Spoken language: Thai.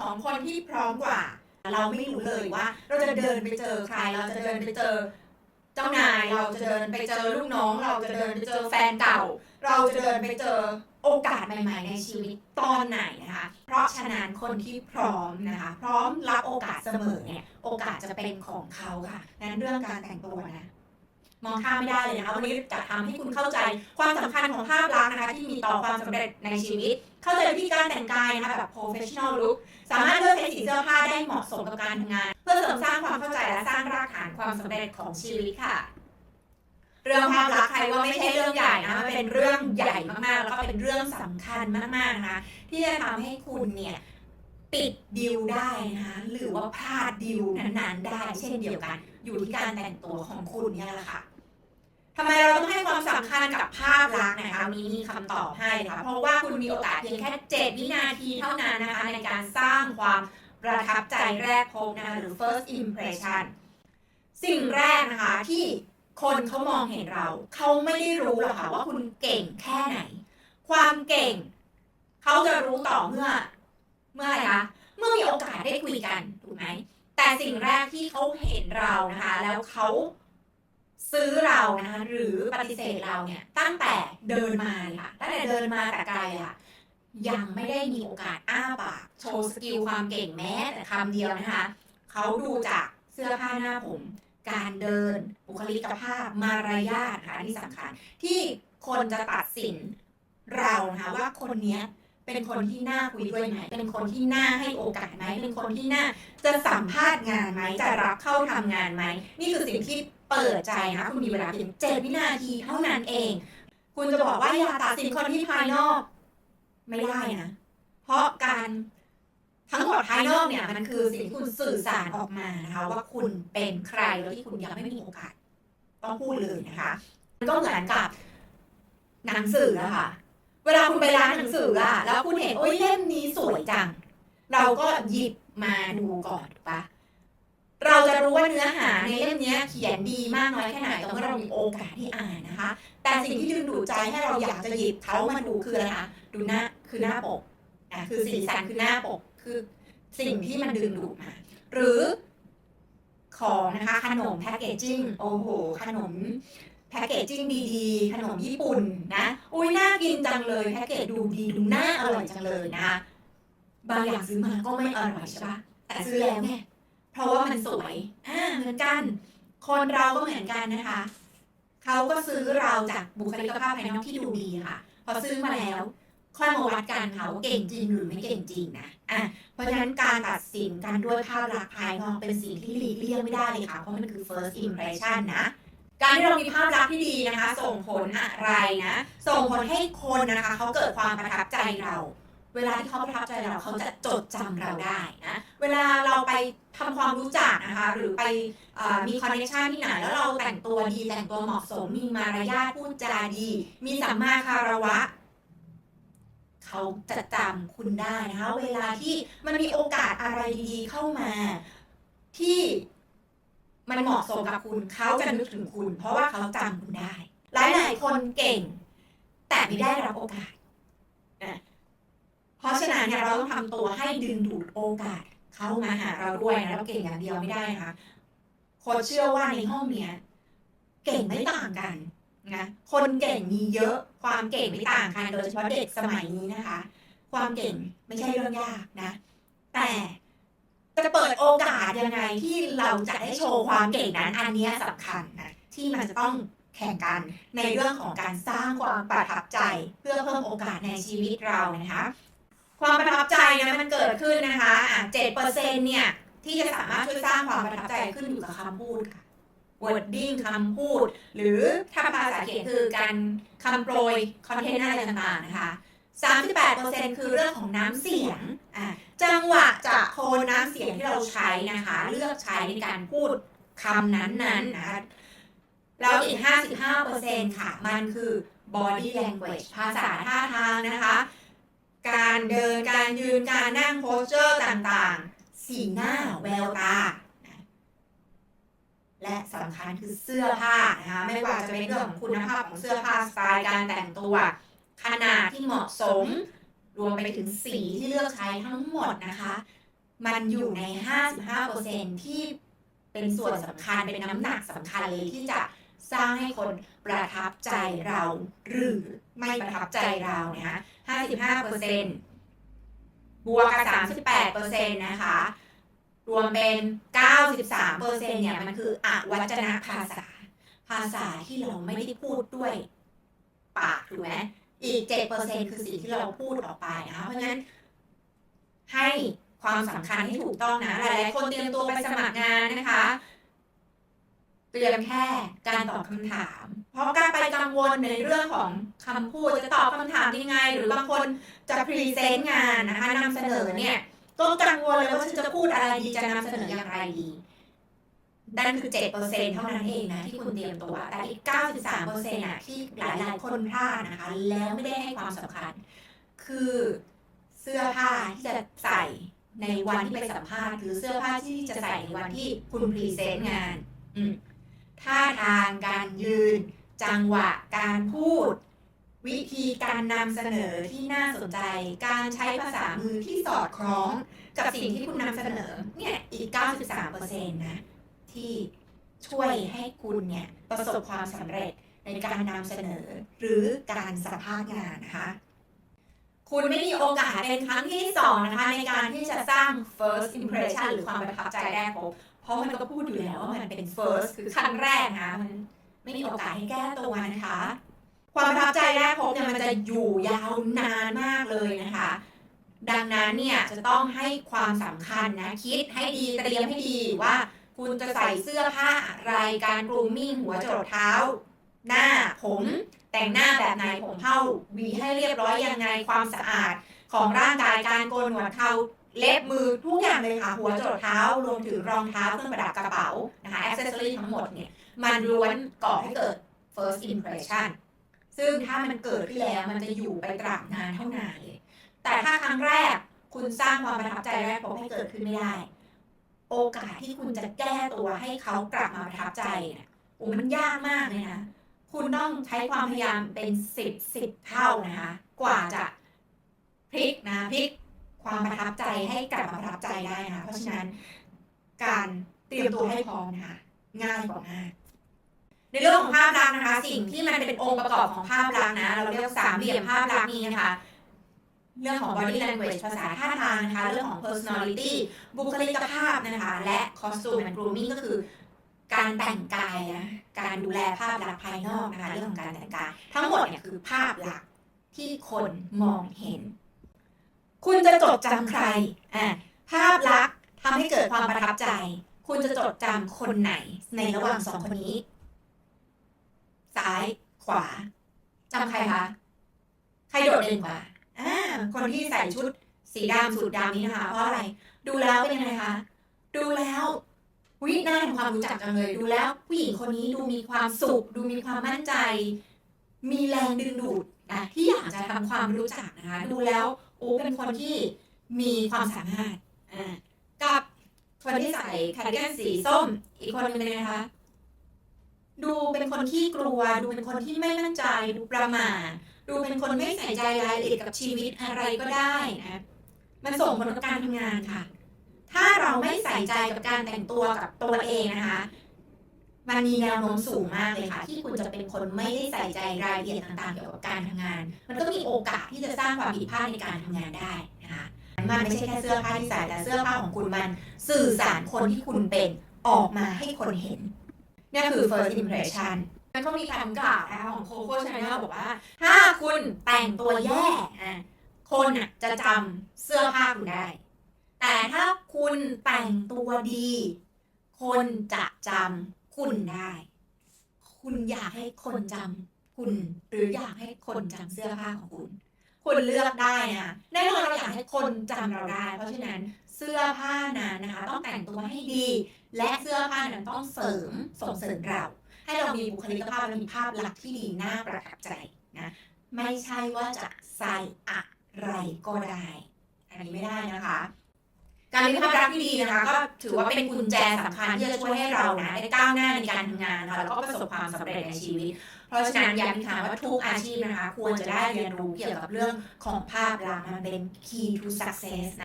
ของคนที่พร้อมกว่า เราไม่รู้เลยว่า เราจะเดินไปเจอใคร เราจะเดินไปเจอ เจ้านาย เราจะเดินไปเจอลูกน้อง เราจะเดินไปเจอแฟนเก่า เราจะเดินไปเจอโอกาสใหม่ๆ ในชีวิตตอนไหนนะคะ เพราะฉะนั้นคนที่พร้อมนะคะ พร้อมรับโอกาสเสมอเนี่ย โอกาสจะเป็นของเขาค่ะ นั้นเรื่องการแต่งตัวนะ มองข้ามไม่ได้เลยนะคะวันนี้จะทำให้คุณเข้าใจความสำคัญของภาพลักษณ์นะคะที่มีต่อความสำเร็จในชีวิต เข้าใจวิธีการแต่งกายนะคะแบบ professional look สามารถเลือกใช้สีเสื้อผ้าได้เหมาะสมกับการทำงาน เพื่อเสริมสร้างความเข้าใจและสร้างรากฐานความสำเร็จของชีวิตค่ะ เรื่องภาพลักษณ์ใครว่าไม่ใช่เรื่องใหญ่นะมันเป็นเรื่องใหญ่มากๆ แล้วก็เป็นเรื่องสำคัญมากๆนะคะที่จะทำให้คุณเนี่ยปิดดิวได้นะคะหรือว่าพลาดดิวนานๆ ได้เช่นเดียวกัน อยู่ที่การแต่งตัวของคุณเนี่ยแหละค่ะ ทำไมเราต้องให้ความสำคัญกับภาพลักษณ์นะคะวันนี้มีคำตอบให้นะคะเพราะว่าคุณมีโอกาสเพียงแค่ 7 วินาทีเท่านั้นนะคะ ในการสร้างความประทับใจแรกพบนะคะหรือ first impression สิ่งแรกนะคะที่คนเขามองเห็นเรา เขาไม่ได้รู้หรอกค่ะว่าคุณเก่งแค่ไหน ความเก่ง เขาจะรู้ต่อเมื่อ เมื่ออะไรคะเมื่อมีโอกาสได้คุยกันถูกไหมแต่สิ่งแรกที่เขาเห็นเรานะคะ แล้วเขา ซื้อเรานะคะหรือปฏิเสธเราเนี่ยตั้งแต่เดินมาเลยค่ะตั้งแต่เดินมาแต่ไกลค่ะ ยังไม่ได้มีโอกาสอ้าปากโชว์สกิลความเก่งแม้แต่คำเดียวนะคะเขาดูจากเสื้อผ้าหน้าผม การเดิน บุคลิกภาพมารยาทค่ะที่สำคัญ ที่คนจะตัดสินเรานะคะว่าคนเนี้ยเป็นคนที่น่าคุยด้วยไหม เป็นคนที่น่าให้โอกาสไหม เป็นคนที่น่าจะสัมภาษณ์งานไหม จะรับเข้าทำงานไหม นี่คือสิ่งที่ เปิดใจนะคะคุณมีเวลาเพียงเจ็ดวินาทีเท่านั้นเอง คุณจะบอกว่าอย่าตัดสินคนที่ภายนอก ไม่ได้นะ เพราะการทั้งหมดภายนอกเนี่ยมันคือสิ่งที่คุณสื่อสารออกมานะคะว่าคุณเป็นใครแล้วที่คุณยังไม่มีโอกาสต้องพูดเลยนะคะมันก็เหมือนกับหนังสืออะค่ะ เวลาคุณไปร้านหนังสืออะแล้วคุณเห็นโอ้ยเล่มนี้สวยจัง เราก็หยิบมาดูก่อนปะ เราจะรู้ว่าเนื้อหาในเล่มนี้เขียนดีมากน้อยแค่ไหนต่อเมื่อเรามีโอกาสที่อ่านนะคะ แต่สิ่งที่ดึงดูดใจให้เราอยากจะหยิบเขามาดูคืออะไรคะดูหน้าคือหน้าปกอะคือสีสันคือหน้าปกคือสิ่งที่มันดึงดูดมา หรือของนะคะขนมแพคเกจจิ้งโอ้โห ขนมแพ็กเกจจิ้งดีๆ ขนมญี่ปุ่นนะอุ้ยน่ากินจังเลยแพ็กเกจดูดีดูน่าอร่อยจังเลยนะคะบางอย่างซื้อมาก็ไม่อร่อยใช่ปะแต่ซื้อแล้วไง เพราะว่ามันสวยอ่าเหมือนกัน คนเราก็เหมือนกันนะคะ เขาก็ซื้อเราจากบุคลิกภาพภายนอกที่ดูดีค่ะ พอซื้อมาแล้วค่อยมาวัดกันค่ะว่าเก่งจริงหรือไม่เก่งจริงนะอะเพราะฉะนั้นการตัดสินกันด้วยภาพลักษณ์ภายนอกเป็นสิ่งที่หลีกเลี่ยงไม่ได้เลยค่ะ เพราะมันคือ first impression นะ การที่เรามีภาพลักษณ์ที่ดีนะคะ ส่งผลอะไรนะ ส่งผลให้คนนะคะ เขาเกิดความประทับใจเรา เวลาที่เขาประทับใจเราเขาจะจดจำเราได้นะเวลาเราไปทำความรู้จักนะคะ หรือไปอมีคอนเนคชันที่ไหนแล้วเราแต่งตัวดีแต่งตัวเหมาะสมมีมารยาทพูดจาดี มีสัมมาคารวะเขาจะจำคุณได้นะคะเวลาที่มันมีโอกาสอะไรดีๆเข้ามา ที่มันเหมาะสมกับคุณเขาจะนึกถึงคุณ เพราะว่าเขาจำคุณได้ หลายๆคนเก่ง แต่ไม่ได้รับโอกาส เพราะฉะนั้นเนี่ยเราต้องทำตัวให้ดึงดูดโอกาสเข้ามาหาเราด้วยนะเราเก่งอย่างเดียวไม่ได้นะคะโคนเชื่อว่าในห้องเนี้ยเก่งไม่ต่างกันนะคนเก่งมีเยอะความเก่งไม่ต่างกันโดยเฉพาะเด็กสมัยนี้นะคะ ความเก่งไม่ใช่เรื่องยากนะ แต่จะเปิดโอกาสยังไงที่เราจะได้โชว์ความเก่งนั้นอันนี้ยสำคัญนะที่มันจะต้องแข่งกันในเรื่องของการสร้างความประทับใจ เพื่อเพิ่มโอกาสในชีวิตเรานะคะ ความประทับใจนะมันเกิดขึ้นนะคะอะเจ็ดเปอร์เซ็นเนี่ย ที่จะสามารถช่วยสร้างความประทับใจขึ้นอยู่กับคำพูดค่ะ wording คำพูด หรือถ้าภาษาเขียนคือการคำโปรยคอนเทนต์อะไรต่างๆนะคะ38%คือเรื่องของน้ำเสียงอะจังหวะจะโคนน้ำเสียงที่เราใช้นะคะ เลือกใช้ในการพูดคำนั้นๆนะคะแล้วอีก 55%ค่ะ มันคือ body language ภาษาท่าทางนะคะ การเดินการยืนการนั่งโพสเจอร์ต่างๆ สีหน้าแววตา และสำคัญคือเสื้อผ้านะคะไม่ว่าจะเป็นเรื่องของคุณภาพของเสื้อผ้าสไตล์การแต่งตัว ขนาดที่เหมาะสม รวมไปถึงสีที่เลือกใช้ทั้งหมดนะคะ มันอยู่ใน 55%ที่เป็นส่วนสำคัญเป็นน้ำหนักสำคัญเลยที่จะ สร้างให้คนประทับใจเราหรือไม่ประทับใจเรานะคะ55%บวกกับ38%นนะคะ รวมเป็น 93%เนี่ย มันคืออวัจนภาษา ภาษาที่เราไม่ได้พูดด้วยปากถูกไหมอีก7%คือสิ่งที่เราพูดออกไปนะคะเพราะฉะนั้น ให้ความสำคัญให้ถูกต้องนะ หลายๆคนเตรียมตัวไปสมัครงานนะคะ เตรียมแค่การตอบคำถาม เพราะการไปกังวลในเรื่องของคำพูดจะตอบคำถามยังไง หรือบางคนจะพรีเซนต์งานนะคะนำเสนอเนี่ยก็กังวลเลยว่าฉันจะพูดอะไรดีจะนำเสนออย่างไรดีนั่นคือเจ็ดเปอร์เซ็นเท่านั้นเองนะที่คุณเตรียมตัว แต่อีกเก้าสิบสามเปอร์เซ็นต์อะที่หลายหลายคนพลาดนะคะ แล้วไม่ได้ให้ความสำคัญ คือเสื้อผ้าที่จะใส่ในวันที่ไปสัมภาษณ์ หรือเสื้อผ้าที่จะใส่ในวันที่คุณพรีเซนต์งาน อืม ท่าทางการยืน จังหวะการพูด วิธีการนำเสนอที่น่าสนใจ การใช้ภาษามือที่สอดคล้องกับสิ่งที่คุณนำเสนอเนี่ยอีก 93%นะที่ช่วยให้คุณเนี่ยประสบความสำเร็จในการนำเสนอหรือการสัมภาษณ์งานนะคะ คุณไม่มีโอกาสเป็นครั้งที่สองนะคะในการที่จะสร้าง first impression หรือความประทับใจแรกพบ เพราะมันก็พูดอยู่แล้วว่ามันเป็น first คือครั้งแรกนะคะมันไม่มีโอกาสให้แก้ตัวนะคะ ความประทับใจแรกพบเนี่ยมันจะอยู่ยาวนานมากเลยนะคะ ดังนั้นเนี่ยจะต้องให้ความสำคัญนะ คิดให้ดีเตรียมให้ดีว่าคุณจะใส่เสื้อผ้าอะไรการกรูมมิ่งหัวจรดเท้า หน้าผมแต่งหน้าแบบไหนผมเผ้าหวีให้เรียบร้อยยังไงความสะอาด ของร่างกายการโกนหนวดเขา เล็บมือทุกอย่างเลยค่ะ หัวจรดเท้ารวมถึงรองเท้าเครื่องประดับกระเป๋านะคะอ c เซสซอรี่ทั้งหมดเนี่ย มันล้วนก่อให้เกิด first impression ซึ่งถ้ามันเกิดขึ้นแล้วมันจะอยู่ไปตราบนานเท่านานเลย แต่ถ้าครั้งแรกคุณสร้างความประทับใจแรกพบให้เกิดขึ้นไม่ได้ โอกาสที่คุณจะแก้ตัวให้เขากลับมาประทับใจเนี่ยโอ้มันยากมากเลยนะ คุณต้องใช้ความพยายามเป็นสิบสิบเท่านะคะ กว่าจะพลิกนะพลิก ความประทับใจให้กลับมาประทับใจได้นะคะเพราะฉะนั้นการเตรียมตัวให้พร้อมนะคะง่ายกว่ามากในเรื่องของภาพลักษณ์นะคะ สิ่งที่มันเป็นองค์ประกอบของภาพลักษณ์นะเราเรียกสามเหลี่ยมภาพลักษณ์นี้นะคะเรื่องของ body language ภาษาท่าทางนะคะ เรื่องของ personality บุคลิกภาพนะคะ และ costume and grooming ก็คือการแต่งกายนะการดูแลภาพลักษณ์ภายนอกนะคะ เรื่องของการแต่งกาย ทั้งหมดเนี่ยคือภาพลักษณ์ที่คนมองเห็น คุณจะจดจำใครอะภาพลักษณ์ทำให้เกิดความประทับใจ คุณจะจดจำคนไหนในระหว่างสองคนนี้ ซ้ายขวาจำใครคะ ใครโดดเด่นกว่าอ่าคนที่ใส่ชุดสีดำสูทดำนี้นะคะ เพราะอะไร ดูแล้วเป็นยังไงคะ ดูแล้ววิน่าทำความรู้จักจังเลย ดูแล้วผู้หญิงคนนี้ดูมีความสุข ดูมีความมั่นใจ มีแรงดึงดูด นะที่อยากจะทำความรู้จักนะคะดูแล้วโอ้เป็นคนที่มีความสามารถอ่ากับคนที่ใส่คาร์ดิแกนสีส้มอีกคนหนึงเลยนะคะ ดูเป็นคนที่กลัว ดูเป็นคนที่ไม่มั่นใจ ดูประหม่าดูเป็นคนไม่ใส่ใจรายละเอียดกับชีวิตอะไรก็ได้นะมันส่งผลกับการทำงานค่ะ ถ้าเราไม่ใส่ใจกับการแต่งตัวกับตัวเองนะคะ มันมีแนวโน้มสูงมากเลยค่ะ ที่คุณจะเป็นคนไม่ได้ใส่ใจรายละเอียดต่างๆ เกี่ยวกับการทำงาน มันก็มีโอกาสที่จะสร้างความผิดพลาดในการทำงานได้นะคะมันไม่ใช่แค่เสื้อผ้าที่ใส่แต่เสื้อผ้าของคุณมันสื่อสารคนที่คุณเป็นออกมาให้คนเห็นนี่คือ first impression มันก็มีคำกล่าวนะคะของโคโค่ชาแนลบอกว่า ถ้าคุณแต่งตัวแย่คนจะจำเสื้อผ้าคุณได้ แต่ถ้าคุณแต่งตัวดี คนจะจำ คุณได้ คุณอยากให้คนจำคุณ หรืออยากให้คนจำเสื้อผ้าของคุณ คุณเลือกได้นะแน่นอนเราอยากให้คนจำเราได้ เพราะฉะนั้นเสื้อผ้านั้นนะคะ ต้องแต่งตัวให้ดี และเสื้อผ้านั้นต้องเสริมส่งเสริมเรา ให้เรามีบุคลิกภาพและมีภาพลักษณ์ที่ดีน่าประทับใจนะไม่ใช่ว่าจะใส่อะไรก็ได้ อันนี้ไม่ได้นะคะ การมีภาพลักษณ์ที่ดีนะคะก็ถือว่าเป็นกุญแจสำคัญที่จะช่วยให้เรานะได้ก้าวหน้าในการทำงานนะคะแล้วก็ประสบความสำเร็จในชีวิต เพราะฉะนั้นย้ำอีกครั้งว่าทุกอาชีพนะคะ ควรจะได้เรียนรู้เกี่ยวกับเรื่องของภาพลักษณ์มันเป็น key to success นะ